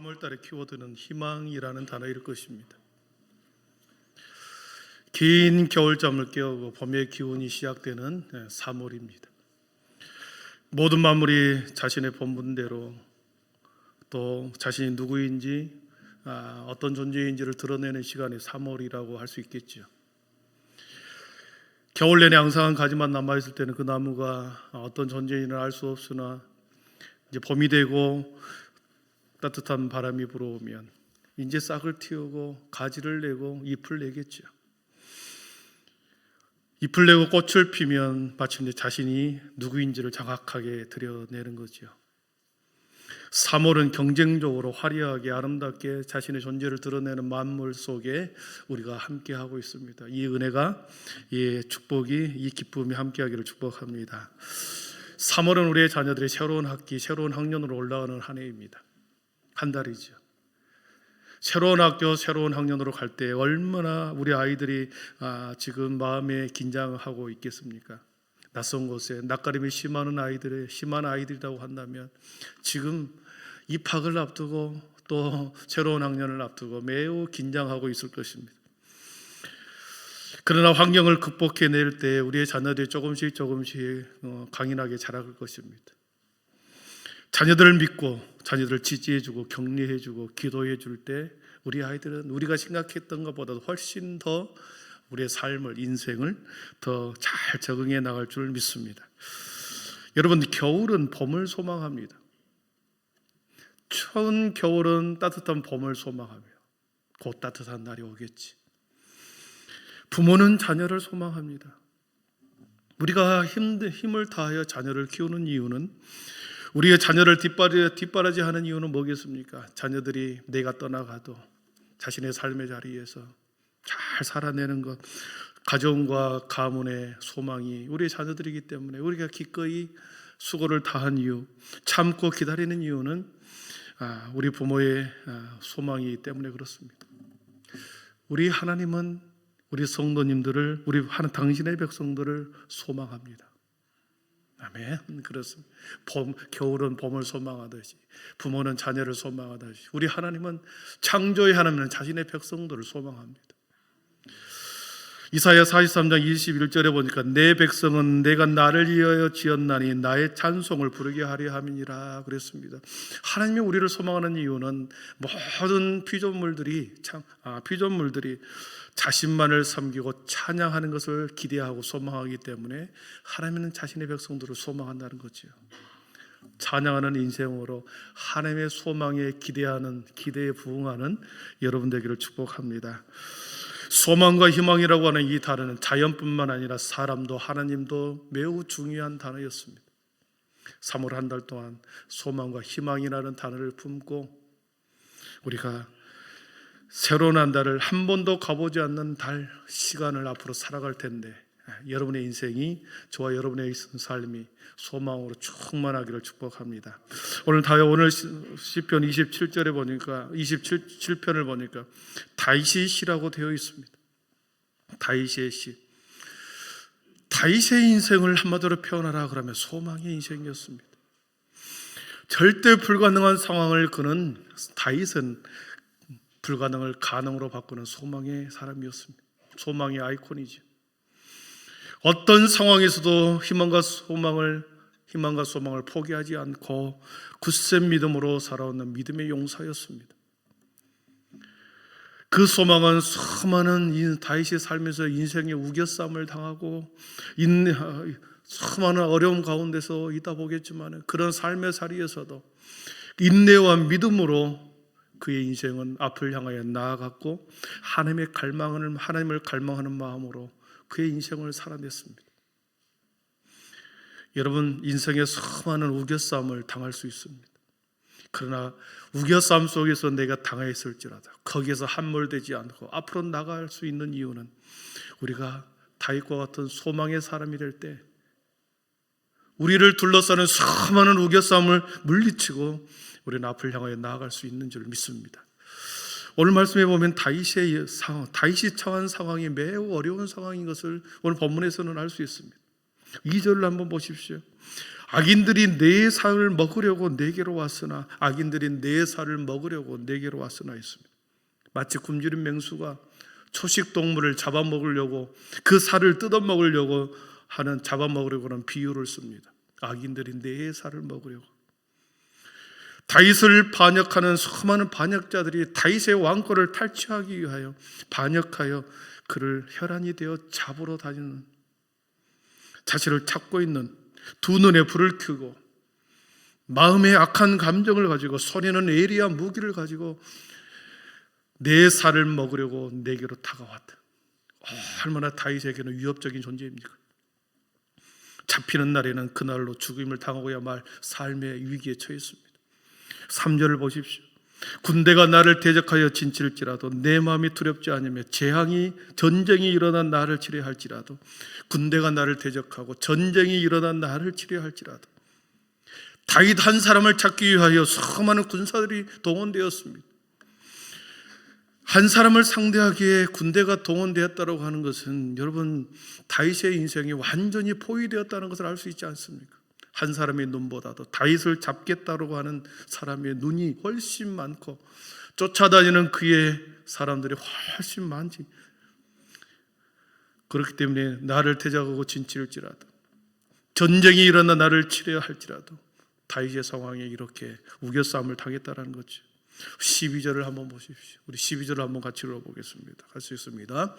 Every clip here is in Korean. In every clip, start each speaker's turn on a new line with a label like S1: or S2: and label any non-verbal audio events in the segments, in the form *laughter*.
S1: 3월달에 키워드는 희망이라는 단어일 것입니다. 긴 겨울잠을 깨우고 봄의 기운이 시작되는 3월입니다. 모든 만물이 자신의 본분대로 또 자신이 누구인지 아, 어떤 존재인지를 드러내는 시간이 3월이라고 할 수 있겠죠. 겨울 내내 앙상한 가지만 남아 있을 때는 그 나무가 어떤 존재인을 알 수 없으나 이제 봄이 되고 따뜻한 바람이 불어오면 이제 싹을 틔우고 가지를 내고 잎을 내겠죠. 잎을 내고 꽃을 피면 마침내 자신이 누구인지를 정확하게 드러내는 거죠. 3월은 경쟁적으로 화려하게 아름답게 자신의 존재를 드러내는 만물 속에 우리가 함께 하고 있습니다. 이 은혜가 이 축복이 이 기쁨이 함께하기를 축복합니다. 3월은 우리의 자녀들의 새로운 학기, 새로운 학년으로 올라가는 한 해입니다. 한 달이죠. 새로운 학교, 새로운 학년으로 갈 때 얼마나 우리 아이들이 아, 지금 마음에 긴장하고 있겠습니까? 낯선 곳에 낯가림이 심한 아이들의 심한 아이들이라고 한다면 지금 입학을 앞두고 또 새로운 학년을 앞두고 매우 긴장하고 있을 것입니다. 그러나 환경을 극복해낼 때 우리의 자녀들이 조금씩 조금씩 어, 강인하게 자랄 것입니다. 자녀들을 믿고 자녀들을 지지해주고 격려해주고 기도해줄 때 우리 아이들은 우리가 생각했던 것보다도 훨씬 더 우리의 삶을 인생을 더 잘 적응해 나갈 줄 믿습니다. 여러분 겨울은 봄을 소망합니다. 추운 겨울은 따뜻한 봄을 소망하며 곧 따뜻한 날이 오겠지. 부모는 자녀를 소망합니다. 우리가 힘, 힘을 다하여 자녀를 키우는 이유는 우리의 자녀를 뒷바라, 뒷바라지 하는 이유는 뭐겠습니까? 자녀들이 내가 떠나가도 자신의 삶의 자리에서 잘 살아내는 것, 가정과 가문의 소망이 우리의 자녀들이기 때문에 우리가 기꺼이 수고를 다한 이유, 참고 기다리는 이유는 아, 우리 부모의 아, 소망이기 때문에 그렇습니다. 우리 하나님은 우리 성도님들을 우리 당신의 백성들을 소망합니다. 아멘. 그렇습니다. 봄, 겨울은 봄을 소망하듯이 부모는 자녀를 소망하듯이 우리 하나님은 창조의 하나님은 자신의 백성들을 소망합니다. 이사야 43장 21절에 보니까 내 백성은 내가 나를 위하여 지었나니 나의 찬송을 부르게 하려 함이니라 그랬습니다. 하나님이 우리를 소망하는 이유는 모든 피조물들이 참 아, 피조물들이 자신만을 섬기고 찬양하는 것을 기대하고 소망하기 때문에 하나님은 자신의 백성들을 소망한다는 거지요. 찬양하는 인생으로 하나님의 소망에 기대하는 기대에 부응하는 여러분 되기를 축복합니다. 소망과 희망이라고 하는 이 단어는 자연뿐만 아니라 사람도 하나님도 매우 중요한 단어였습니다. 3월 한 달 동안 소망과 희망이라는 단어를 품고 우리가 새로운 한 달을 한 번도 가보지 않는 달 시간을 앞으로 살아갈 텐데 여러분의 인생이 저와 여러분의 삶이 소망으로 충만하기를 축복합니다. 오늘 다 오늘 시편 27절에 보니까 27 편을 보니까 다윗의 시라고 되어 있습니다. 다윗의 시. 다윗의 인생을 한마디로 표현하라 그러면 소망의 인생이었습니다. 절대 불가능한 상황을 그는 다윗은 불가능을 가능으로 바꾸는 소망의 사람이었습니다. 소망의 아이콘이죠. 어떤 상황에서도 희망과 소망을 희망과 소망을 포기하지 않고 굳센 믿음으로 살아오는 믿음의 용사였습니다. 그 소망은 수많은 다윗이 살면서 인생의 우겨쌈을 당하고 수많은 어려움 가운데서 있다 보겠지만 그런 삶의 자리에서도 인내와 믿음으로 그의 인생은 앞을 향하여 나아갔고 하나님의 갈망을 하나님을 갈망하는 마음으로 그의 인생을 살아냈습니다. 여러분 인생에 수많은 우겨싸움을 당할 수 있습니다. 그러나 우겨싸움 속에서 내가 당했을지라도 거기에서 함몰되지 않고 앞으로 나갈 수 있는 이유는 우리가 다윗과 같은 소망의 사람이 될 때 우리를 둘러싸는 수많은 우겨싸움을 물리치고 우리는 앞을 향하여 나아갈 수 있는 줄 믿습니다. 오늘 말씀에 보면 다윗의 상황, 다윗이 처한 상황이 매우 어려운 상황인 것을 오늘 본문에서는 알 수 있습니다. 2절을 한번 보십시오. 악인들이 내 살을 먹으려고 내게로 왔으나 악인들이 내 살을 먹으려고 내게로 왔으나 했습니다. 마치 굶주린 맹수가 초식 동물을 잡아먹으려고 그 살을 뜯어먹으려고 하는 잡아먹으려고 하는 비유를 씁니다. 악인들이 내 살을 먹으려고 다윗을 반역하는 수많은 반역자들이 다윗의 왕권을 탈취하기 위하여 반역하여 그를 혈안이 되어 잡으러 다니는 자신을 찾고 있는 두 눈에 불을 켜고 마음에 악한 감정을 가지고 손에는 에리야 무기를 가지고 내 살을 먹으려고 내게로 다가왔다. 어, 얼마나 다윗에게는 위협적인 존재입니까? 잡히는 날에는 그날로 죽임을 당하고야 말 삶의 위기에 처했습니다. 3절을 보십시오. 군대가 나를 대적하여 진칠지라도 내 마음이 두렵지 않으며 재앙이 전쟁이 일어난 나를 치료할지라도 군대가 나를 대적하고 전쟁이 일어난 나를 치료할지라도 다윗 한 사람을 찾기 위하여 수많은 군사들이 동원되었습니다. 한 사람을 상대하기에 군대가 동원되었다고 하는 것은 여러분 다윗의 인생이 완전히 포위되었다는 것을 알 수 있지 않습니까? 한 사람의 눈보다도 다윗을 잡겠다고 하는 사람의 눈이 훨씬 많고 쫓아다니는 그의 사람들이 훨씬 많지. 그렇기 때문에 나를 대적하고 진칠지라도 전쟁이 일어나 나를 치려야 할지라도 다윗의 상황에 이렇게 우겨싸움을 당했다라는 거죠. 12절을 한번 보십시오. 우리 12절을 한번 같이 읽어보겠습니다. 할 수 있습니다.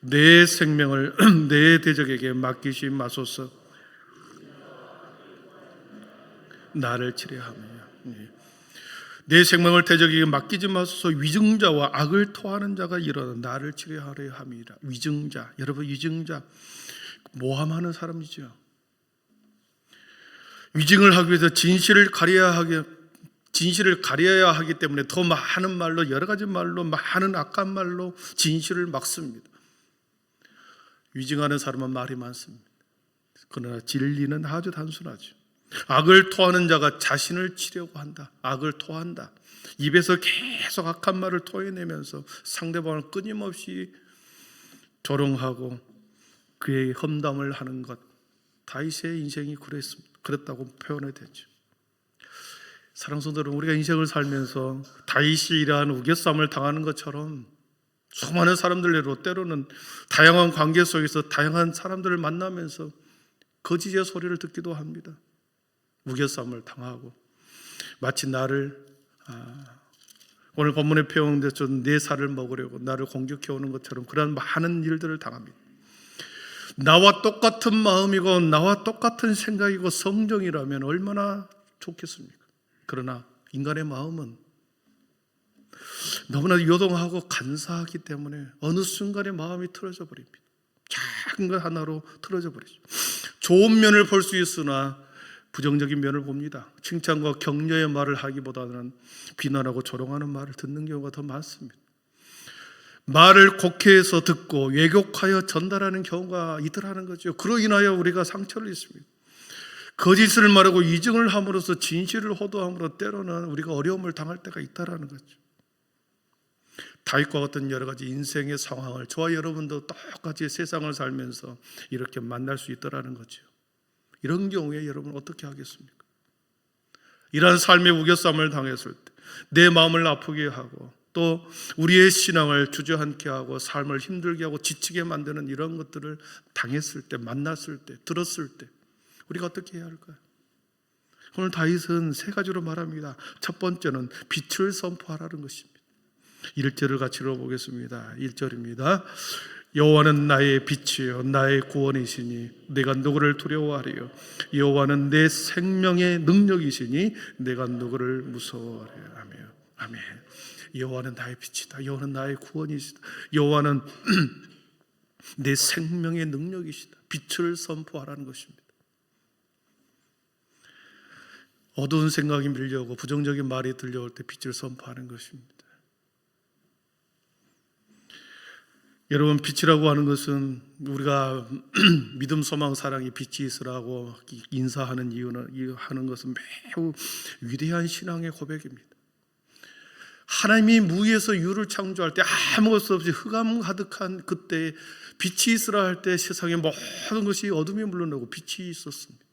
S1: 내 생명을 *clears throat* 내 대적에게 맡기시 마소서 나를 치료하며 예. 내 생명을 대적에게 맡기지 마소서 위증자와 악을 토하는 자가 일어나 나를 치료하려 함이라 위증자 여러분 위증자 모함하는 사람이죠 위증을 하기 위해서 진실을 가려야 하게 진실을 가려야 하기 때문에 더 많은 말로 여러 가지 말로 많은 악한 말로 진실을 막습니다. 위증하는 사람은 말이 많습니다. 그러나 진리는 아주 단순하죠. 악을 토하는 자가 자신을 치려고 한다. 악을 토한다. 입에서 계속 악한 말을 토해내면서 상대방을 끊임없이 조롱하고 그의 험담을 하는 것. 다윗의 인생이. 그랬다고 표현이 되죠. 사랑 성도들은 우리가 인생을 살면서 다윗이 이러한 우겨싸움을 당하는 것처럼 수많은 사람들로 때로는 다양한 관계 속에서 다양한 사람들을 만나면서 거짓의 소리를 듣기도 합니다. 우겨싸움을 당하고 마치 나를 아, 오늘 본문에 표현돼서 내 살을 먹으려고 나를 공격해 오는 것처럼 그런 많은 일들을 당합니다. 나와 똑같은 마음이고 나와 똑같은 생각이고 성정이라면 얼마나 좋겠습니까? 그러나 인간의 마음은 너무나 요동하고 간사하기 때문에 어느 순간에 마음이 틀어져 버립니다. 작은 것 하나로 틀어져 버리죠. 좋은 면을 볼 수 있으나 부정적인 면을 봅니다. 칭찬과 격려의 말을 하기보다는 비난하고 조롱하는 말을 듣는 경우가 더 많습니다. 말을 곡해해서 듣고 왜곡하여 전달하는 경우가 있더라는 거죠. 그로 인하여 우리가 상처를 입습니다. 거짓을 말하고 이증을 함으로써 진실을 호도함으로 때로는 우리가 어려움을 당할 때가 있다라는 거죠. 다윗과 같은 여러 가지 인생의 상황을 저와 여러분도 똑같이 세상을 살면서 이렇게 만날 수 있다라는 거죠. 이런 경우에 여러분 어떻게 하겠습니까? 이러한 삶의 우겨쌈을 당했을 때 내 마음을 아프게 하고 또 우리의 신앙을 주저앉게 하고 삶을 힘들게 하고 지치게 만드는 이런 것들을 당했을 때 만났을 때 들었을 때 우리가 어떻게 해야 할까요? 오늘 다윗은 세 가지로 말합니다. 첫 번째는 빛을 선포하라는 것입니다. 1절을 같이 읽어보겠습니다. 1절입니다. 여호와는 나의 빛이요 나의 구원이시니 내가 누구를 두려워하리요? 여호와는 내 생명의 능력이시니 내가 누구를 무서워하리요 아멘. 아멘. 여호와는 나의 빛이다. 여호와는 나의 구원이시다. 여호와는 *clears throat* 내 생명의 능력이시다. 빛을 선포하라는 것입니다. 어두운 생각이 밀려오고 부정적인 말이 들려올 때 빛을 선포하는 것입니다. 여러분 빛이라고 하는 것은 우리가 *clears throat* 믿음, 소망, 사랑이 빛이 있으라고 인사하는 이유는 하는 것은 매우 위대한 신앙의 고백입니다. 하나님이 무에서 유를 창조할 때 아무것도 없이 흑암 가득한 그때 빛이 있으라 할 때 세상의 모든 것이 어둠이 물러나고 빛이 있었습니다.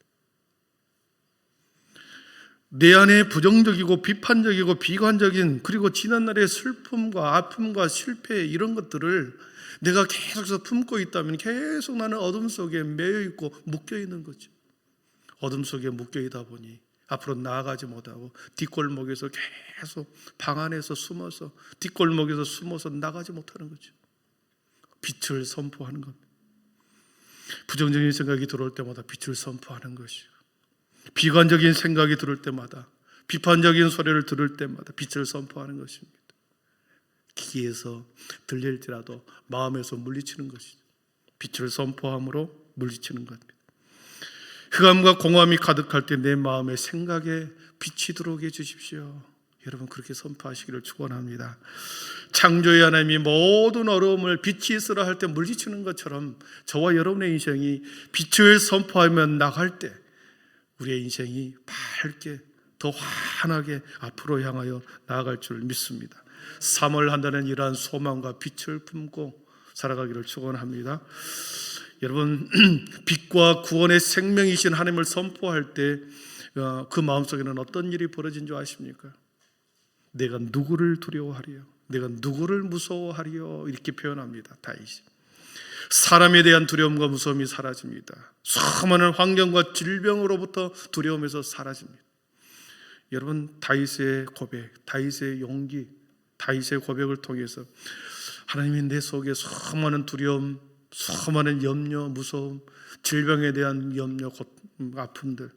S1: 내 안에 부정적이고 비판적이고 비관적인 그리고 지난날의 슬픔과 아픔과 실패 이런 것들을 내가 계속해서 품고 있다면 계속 나는 어둠 속에 매여 있고 묶여 있는 거죠. 어둠 속에 묶여 있다 보니 앞으로 나아가지 못하고 뒷골목에서 계속 방 안에서 숨어서 뒷골목에서 숨어서 나가지 못하는 거죠. 빛을 선포하는 겁니다. 부정적인 생각이 들어올 때마다 빛을 선포하는 것이요. 비관적인 생각이 들을 때마다 비판적인 소리를 들을 때마다 빛을 선포하는 것입니다. 귀에서 들릴지라도 마음에서 물리치는 것이죠. 빛을 선포함으로 물리치는 겁니다. 흑암과 공허함이 가득할 때 내 마음의 생각에 빛이 들어오게 해 주십시오. 여러분 그렇게 선포하시기를 축원합니다. 창조의 하나님이 모든 어려움을 빛이 있으라 할 때 물리치는 것처럼 저와 여러분의 인생이 빛을 선포하면 나갈 때 우리의 인생이 밝게 더 환하게 앞으로 향하여 나아갈 줄 믿습니다. 3월 한다는 이러한 소망과 빛을 품고 살아가기를 축원합니다. 여러분 *clears throat* 빛과 구원의 생명이신 하나님을 선포할 때 그 마음속에는 어떤 일이 벌어진 줄 아십니까? 내가 누구를 두려워하리요? 내가 누구를 무서워하리요? 이렇게 표현합니다. 다윗이. 사람에 대한 두려움과 무서움이 사라집니다. 수많은 환경과 질병으로부터 두려움에서 사라집니다. 여러분 다윗의 고백, 다윗의 용기, 다윗의 고백을 통해서 하나님이 내 속에 수많은 두려움, 수많은 염려, 무서움, 질병에 대한 염려, 고, 아픔들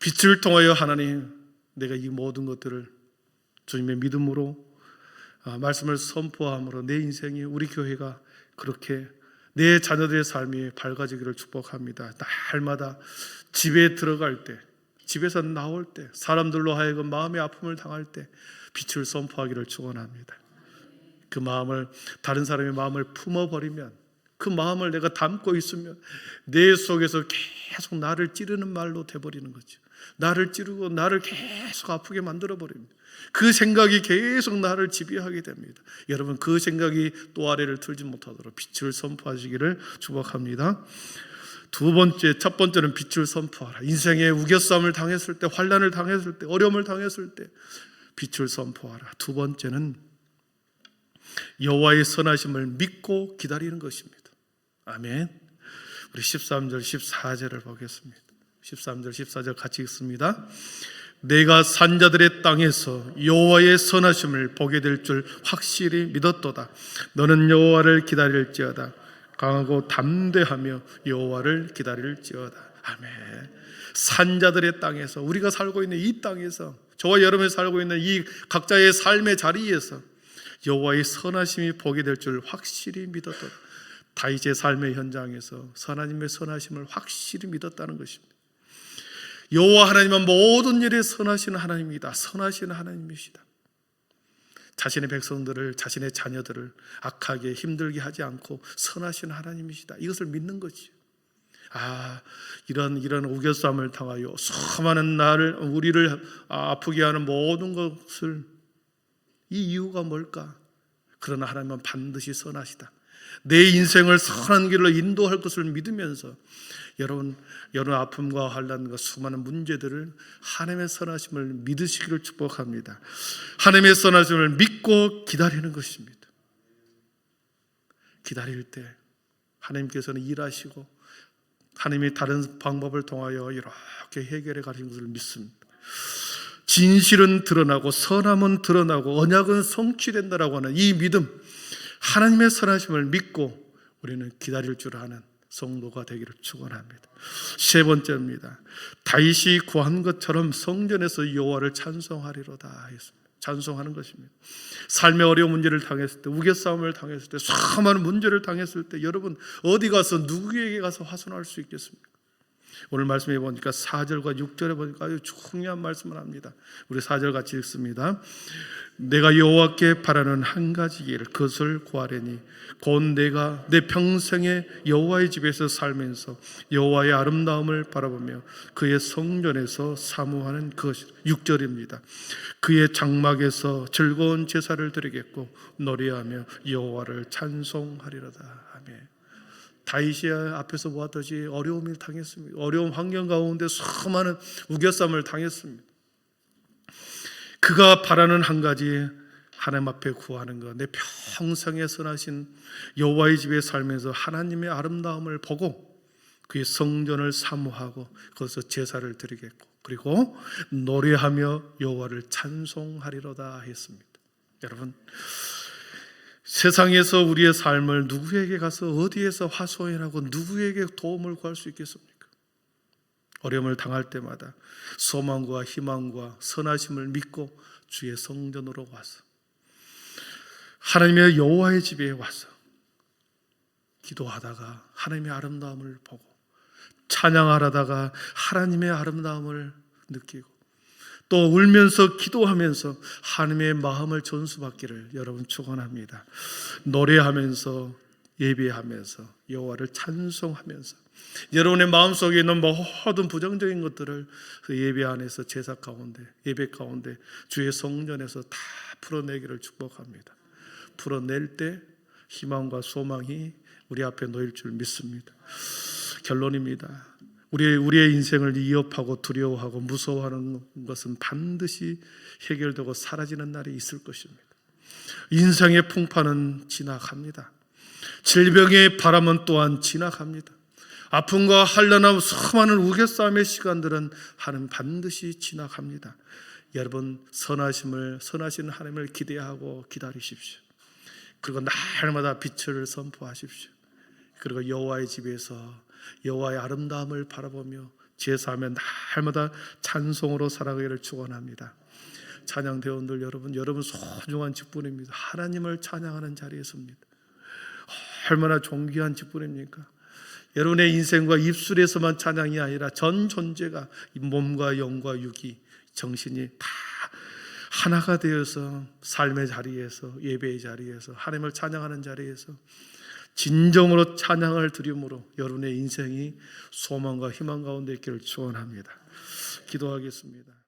S1: 빛을 통하여 하나님 내가 이 모든 것들을 주님의 믿음으로 아, 말씀을 선포함으로 내 인생이 우리 교회가 그렇게 내 자녀들의 삶이 밝아지기를 축복합니다. 날마다 집에 들어갈 때, 집에서 나올 때, 사람들로 하여금 마음의 아픔을 당할 때 빛을 선포하기를 축원합니다. 그 마음을 다른 사람의 마음을 품어 버리면 그 마음을 내가 담고 있으면 내 속에서 계속 나를 찌르는 말로 돼 버리는 거죠. 나를 찌르고 나를 계속 아프게 만들어 버립니다. 그 생각이 계속 나를 지배하게 됩니다. 여러분 그 생각이 또 아래를 틀지 못하도록 빛을 선포하시기를 축복합니다. 두 번째, 첫 번째는 빛을 선포하라. 인생의 우겨싸움을 당했을 때, 환란을 당했을 때, 어려움을 당했을 때 빛을 선포하라. 두 번째는 여호와의 선하심을 믿고 기다리는 것입니다. 아멘. 우리 13절, 14절을 보겠습니다. 13절, 14절 같이 읽습니다. 내가 산자들의 땅에서 여호와의 선하심을 보게 될 줄 확실히 믿었도다. 너는 여호와를 기다릴지어다. 강하고 담대하며 여호와를 기다릴지어다. 아멘. 산자들의 땅에서 우리가 살고 있는 이 땅에서 저와 여러분이 살고 있는 이 각자의 삶의 자리에서 여호와의 선하심이 보게 될 줄 확실히 믿었다. 다윗의 삶의 현장에서 하나님의 선하심을 확실히 믿었다는 것입니다. 여호와 하나님은 모든 일에 선하시는 하나님이다. 선하시는 하나님이시다. 자신의 백성들을 자신의 자녀들을 악하게 힘들게 하지 않고 선하시는 하나님이시다. 이것을 믿는 거지. 아, 이런 이런 우겨싸움을 당하여 수많은 나를 우리를 아프게 하는 모든 것을 이 이유가 뭘까? 그러나 하나님은 반드시 선하시다. 내 인생을 선한 길로 인도할 것을 믿으면서 여러분 여러분 아픔과 환란과 수많은 문제들을 하나님의 선하심을 믿으시기를 축복합니다. 하나님의 선하심을 믿고 기다리는 것입니다. 기다릴 때 하나님께서는 일하시고 하나님이 다른 방법을 통하여 이렇게 해결해 가신 것을 믿습니다. 진실은 드러나고 선함은 드러나고 언약은 성취된다라고 하는 이 믿음 하나님의 선하심을 믿고 우리는 기다릴 줄 아는 성도가 되기를 축원합니다. 세 번째입니다. 다윗이 구한 것처럼 성전에서 여호와를 찬송하리로다 했습니다. 찬송하는 것입니다. 삶의 어려운 문제를 당했을 때, 우겨싸움을 당했을 때, 수많은 문제를 당했을 때, 여러분 어디 가서 누구에게 가서 화선할 수 있겠습니까? 오늘 말씀해 보니까 4절과 6절에 보니까 아주 중요한 말씀을 합니다. 우리 4절 같이 읽습니다. 내가 여호와께 바라는 한 가지 일 그것을 구하려니 곧 내가 내 평생에 여호와의 집에서 살면서 여호와의 아름다움을 바라보며 그의 성전에서 사모하는 그것 6절입니다. 그의 장막에서 즐거운 제사를 드리겠고 노래하며 여호와를 찬송하리로다. 다윗이 앞에서 보았듯이 어려움을 당했습니다. 어려운 환경 가운데 수많은 우겨쌈을 당했습니다. 그가 바라는 한 가지 하나님 앞에 구하는 것. 내 평생에 선하신 여호와의 집에 살면서 하나님의 아름다움을 보고 그의 성전을 사모하고 거기서 제사를 드리겠고 그리고 노래하며 여호와를 찬송하리로다 했습니다. 여러분 세상에서 우리의 삶을 누구에게 가서 어디에서 화소연하고 누구에게 도움을 구할 수 있겠습니까? 어려움을 당할 때마다 소망과 희망과 선하심을 믿고 주의 성전으로 와서 하나님의 여호와의 집에 와서 기도하다가 하나님의 아름다움을 보고 찬양하다가 하나님의 아름다움을 느끼고 또 울면서 기도하면서 하나님의 마음을 전수받기를 여러분 축원합니다. 노래하면서 예배하면서 여호와를 찬송하면서 여러분의 마음속에 있는 모든 부정적인 것들을 그 예배 안에서 제사 가운데 예배 가운데 주의 성전에서 다 풀어내기를 축복합니다. 풀어낼 때 희망과 소망이 우리 앞에 놓일 줄 믿습니다. 결론입니다. 우리 우리의 인생을 위협하고 두려워하고 무서워하는 것은 반드시 해결되고 사라지는 날이 있을 것입니다. 인생의 풍파는 지나갑니다. 질병의 바람은 또한 지나갑니다. 아픔과 한란함 수많은 우겨싸움의 시간들은 하는 반드시 지나갑니다. 여러분 선하심을 선하신 하나님을 기대하고 기다리십시오. 그리고 날마다 빛을 선포하십시오. 그리고 여호와의 집에서 여호와의 아름다움을 바라보며 제사하며 날마다 찬송으로 살아가기를 축원합니다. 찬양 대원들 여러분, 여러분 소중한 직분입니다. 하나님을 찬양하는 자리에서입니다. 얼마나 존귀한 직분입니까? 여러분의 인생과 입술에서만 찬양이 아니라 전 존재가 이 몸과 영과 육이 정신이 다 하나가 되어서 삶의 자리에서 예배의 자리에서 하나님을 찬양하는 자리에서 진정으로 찬양을 드림으로 여러분의 인생이 소망과 희망 가운데 있기를 축원합니다. 기도하겠습니다.